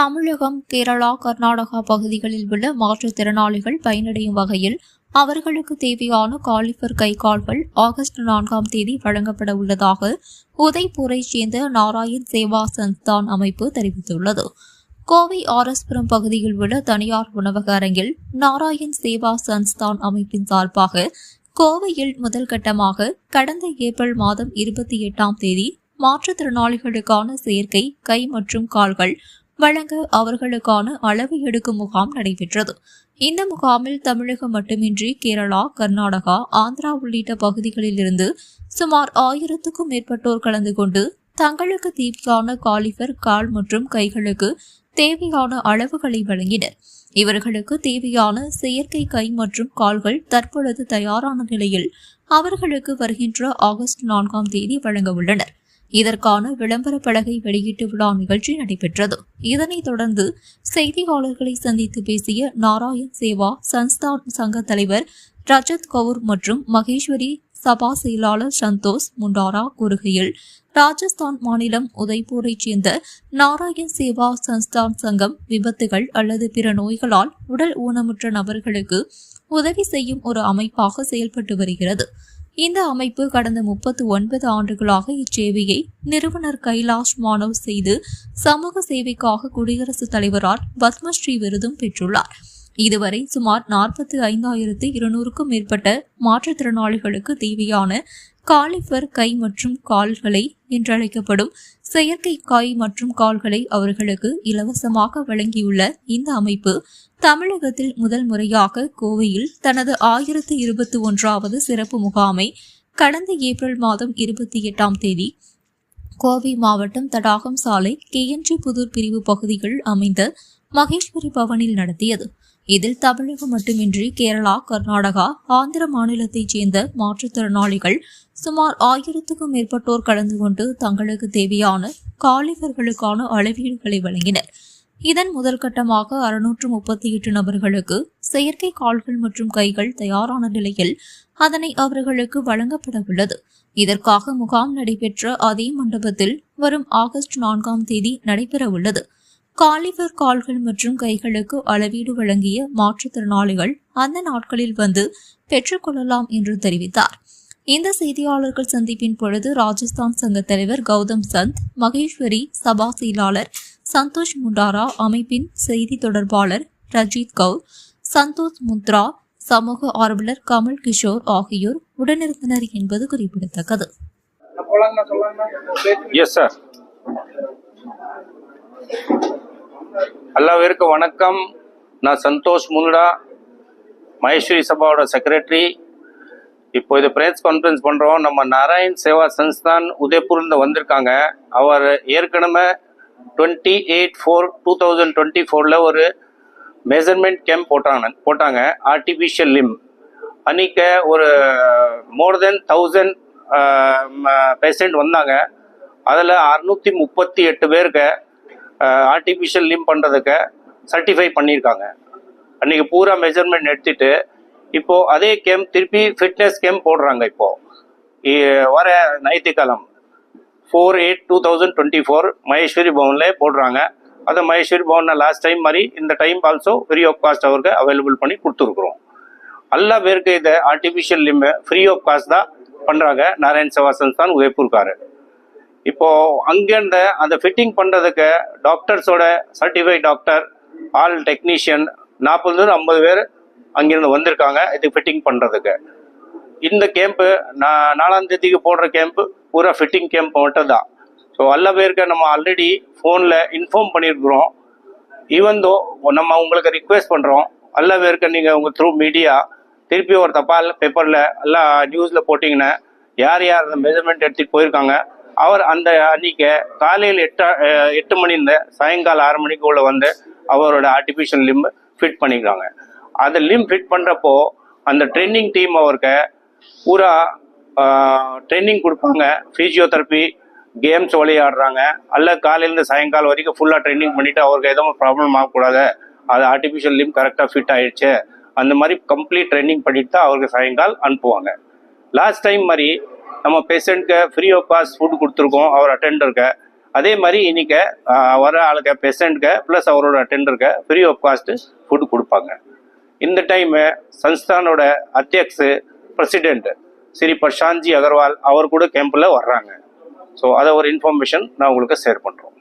தமிழகம் கேரளா கர்நாடகா பகுதிகளில் உள்ள மாற்றுத்திறனாளிகள் பயனடையும் வகையில் அவர்களுக்கு தேவையான காலிஃபர் கைகால்கள் ஆகஸ்ட் நான்காம் தேதி வழங்கப்பட உள்ளதாக உதய்பூரைச் சேர்ந்த நாராயண் சேவா சன்ஸ்தான் அமைப்பு தெரிவித்துள்ளது. கோவை ஆரஸ்புரம் பகுதியில் உள்ள தனியார் உணவக அரங்கில் நாராயண் சேவா சன்ஸ்தான் அமைப்பின் சார்பாக கோவையில் முதல் கட்டமாக கடந்த ஏப்ரல் மாதம் இருபத்தி எட்டாம் தேதி மாற்றுத்திறனாளிகளுக்கான செயற்கை கை மற்றும் கால்கள் வழங்க அவர்களுக்கான அளவு எடுக்கும் முகாம் நடைபெற்றது. இந்த முகாமில் தமிழகம் மட்டுமின்றி கேரளா கர்நாடகா ஆந்திரா உள்ளிட்ட பகுதிகளிலிருந்து சுமார் ஆயிரத்துக்கும் மேற்பட்டோர் கலந்து கொண்டு தங்களுக்கு தேவையான காலிஃபர் கால் மற்றும் கைகளுக்கு தேவையான அளவுகளை வழங்கினர். இவர்களுக்கு தேவையான செயற்கை கை மற்றும் கால்கள் தற்பொழுது தயாரான நிலையில் அவர்களுக்கு வருகின்ற ஆகஸ்ட் நான்காம் தேதி வழங்க உள்ளனர். இதற்கான விளம்பர பலகை வெளியீட்டு விழா நிகழ்ச்சி நடைபெற்றது. இதனைத் தொடர்ந்து செய்தியாளர்களை சந்தித்து பேசிய நாராயண் சேவா சன்ஸ்தான் சங்க தலைவர் ரஜத் கவுர் மற்றும் மகேஸ்வரி சபா செயலாளர் சந்தோஷ் முண்டாரா கூறுகையில் ராஜஸ்தான் மாநிலம் உதய்பூரைச் சேர்ந்த நாராயண் சேவா சன்ஸ்தான் சங்கம் விபத்துகள் அல்லது பிற நோய்களால் உடல் ஊனமுற்ற நபர்களுக்கு உதவி செய்யும் ஒரு அமைப்பாக செயல்பட்டு வருகிறது. இந்த அமைப்பு கடந்த முப்பத்து ஒன்பது ஆண்டுகளாக இச்சேவையை நிறுவனர் கைலாஷ் மானவ் செய்து சமூக சேவைக்காக குடியரசுத் தலைவரால் பத்மஸ்ரீ விருதும் பெற்றுள்ளார். இதுவரை சுமார் நாற்பத்தி ஐந்தாயிரத்து இருநூறுக்கும் மேற்பட்ட மாற்றுத்திறனாளிகளுக்கு தேவையான காலிஃபர் கை மற்றும் கால்களை என்றழைக்கப்படும் செயற்கை காய் மற்றும் கால்களை அவர்களுக்கு இலவசமாக வழங்கியுள்ள இந்த அமைப்பு தமிழகத்தில் முதல் முறையாக கோவையில் தனது ஆயிரத்து இருபத்தி ஒன்றாவது சிறப்பு முகாமை கடந்த ஏப்ரல் மாதம் இருபத்தி எட்டாம் தேதி கோவை மாவட்டம் தடாகம் சாலை கேஎன்ஜி புதூர் பிரிவு பகுதிகள் அமைந்த மகேஸ்வரி பவனில் நடத்தியது. இதில் தமிழகம் மட்டுமின்றி கேரளா கர்நாடகா ஆந்திர மாநிலத்தைச் சேர்ந்த மாற்றுத்திறனாளிகள் சுமார் ஆயிரத்துக்கும் மேற்பட்டோர் கலந்து கொண்டு தங்களுக்கு தேவையான காலிபர்களுக்கான அளவீடுகளை வழங்கினர். இதன் முதல் கட்டமாக அறுநூற்று முப்பத்தி எட்டு நபர்களுக்கு செயற்கை கால்கள் மற்றும் கைகள் தயாரான நிலையில் அதனை அவர்களுக்கு வழங்கப்பட உள்ளது இதற்காக முகாம் நடைபெற்ற அதே மண்டபத்தில் வரும் ஆகஸ்ட் நான்காம் தேதி நடைபெற உள்ளது காலிபர் கால்கள் மற்றும் கைகளுக்கு அளவீடு வழங்கிய மாற்றுத்திறனாளிகள் அந்த நாட்களில் வந்து பெற்றுக்கொள்ளலாம் என்று தெரிவித்தார். இந்த செய்தியாளர்கள் சந்திப்பின் பொழுது ராஜஸ்தான் சங்க தலைவர் கௌதம் சந்த் மகேஸ்வரி சபா செயலாளர் சந்தோஷ் முண்டாரா அமைப்பின் செய்தி தொடர்பாளர் ரஜித் கவுர் சந்தோஷ் முத்ரா சமூக ஆர்வலர் கமல் கிஷோர் ஆகியோர் உடனிருந்தனர் என்பது குறிப்பிடத்தக்கது. எஸ் சார் அல்லாவிற்கு வணக்கம். நான் சந்தோஷ் முன்டா மகேஸ்வரி சபாவோட செக்ரட்டரி இப்போ இது பிரேஸ் கான்ஃபரன்ஸ் பண்ணுறோம் நம்ம நாராயண் சேவா சன்ஸ்தான் உதய்பூர்லேருந்து வந்திருக்காங்க. அவர் ஏற்கனவே twenty eight four two thousand twenty ஃபோரில் ஒரு மெஷர்மெண்ட் கேம்ப் போட்டாங்க போட்டாங்க ஆர்டிஃபிஷியல் லிம் அன்றைக்க ஒரு மோர் தென் தௌசண்ட் பேஷண்ட் வந்தாங்க. அதில் அறுநூற்றி முப்பத்தி எட்டு பேருக்கு ஆர்டிஃபிஷியல் லிம் பண்ணுறதுக்கு சர்டிஃபை பண்ணியிருக்காங்க. அன்றைக்கி பூரா மெஷர்மெண்ட் எடுத்துட்டு இப்போது அதே கேம்ப் திருப்பி ஃபிட்னஸ் கேம்ப் போடுறாங்க இப்போது வர ஞாயிற்றுக்கிழமை four eight two thousand twenty four Maheshwari பவனில் போடுறாங்க. அதை மகேஸ்வரி பவனில் லாஸ்ட் டைம் மாதிரி இந்த time also free of cost அவருக்கு அவைலபிள் பண்ணி கொடுத்துருக்குறோம். எல்லா பேருக்கு இதை artificial limb free of cost தான் பண்ணுறாங்க நாராயண் சவாசன் தான் உதய்பூர்காரு இப்போ அங்கேருந்த அந்த ஃபிட்டிங் பண்ணுறதுக்கு டாக்டர்ஸோட சர்டிஃபைட் டாக்டர் ஆல் டெக்னீஷியன் நாற்பதுலேருந்து ஐம்பது பேர் அங்கேருந்து வந்திருக்காங்க இது ஃபிட்டிங் பண்ணுறதுக்கு இந்த கேம்ப்பு நான் நாலாம் தேதிக்கு போடுற கேம்ப்பு பூரா ஃபிட்டிங் கேம்ப் மட்டும் தான் ஸோ அல்ல பேருக்கு நம்ம ஆல்ரெடி ஃபோனில் இன்ஃபார்ம் பண்ணியிருக்கிறோம் ஈவன் தோ நம்ம உங்களுக்கு ரிக்வெஸ்ட் பண்ணுறோம் அல்ல பேருக்கு நீங்கள் உங்கள் த்ரூ மீடியா திருப்பி ஒரு தபால் பேப்பரில் எல்லாம் நியூஸில் போட்டிங்கன்னா யார் யார் அந்த மெஷர்மெண்ட் எடுத்துகிட்டு போயிருக்காங்க அவர் அந்த அன்னைக்கு காலையில் எட்டு எட்டு மணி இருந்த சாயங்காலம் ஆறு மணிக்கு உள்ள வந்து அவரோட ஆர்டிஃபிஷியல் லிம்பு ஃபிட் பண்ணிக்கிறாங்க. அந்த லிம் ஃபிட் பண்ணுறப்போ அந்த ட்ரெயினிங் டீம் அவருக்கு பூரா ட்ரைனிங் கொடுப்பாங்க. ஃபிசியோதெரப்பி கேம்ஸ் விளையாடுறாங்க. அல்ல காலையிலேருந்து சாயங்காலம் வரைக்கும் ஃபுல்லாக ட்ரைனிங் பண்ணிவிட்டு அவருக்கு எதுவும் ப்ராப்ளம் ஆகக்கூடாது. அது ஆர்டிஃபிஷியல் லிம் கரெக்டாக ஃபிட் ஆயிடுச்சு. அந்த மாதிரி கம்ப்ளீட் ட்ரைனிங் பண்ணிட்டு தான் அவருக்கு சாயங்காலம் அனுப்புவாங்க. லாஸ்ட் டைம் மாதிரி நம்ம பேஷண்ட்க்கு ஃப்ரீ ஆஃப் காஸ்ட் ஃபுட் கொடுத்துருக்கோம் அவர் அட்டெண்டருக்கு அதே மாதிரி இன்னைக்கு வர ஆளுக்கு பேஷண்ட்க்கு ப்ளஸ் அவரோட அட்டெண்டருக்கு ஃப்ரீ ஆஃப் காஸ்ட்டு ஃபுட் கொடுப்பாங்க. இந்த டைமு சன்ஸ்தானோட அத்தியக்ஷு பிரசிடெண்ட்டு ஸ்ரீ பிரசாந்த்ஜி அகர்வால் அவர் கூட கேம்பில் வர்றாங்க. ஸோ அதை ஒரு இன்ஃபர்மேஷன் நான் உங்களுக்கு ஷேர் பண்ணுறோம்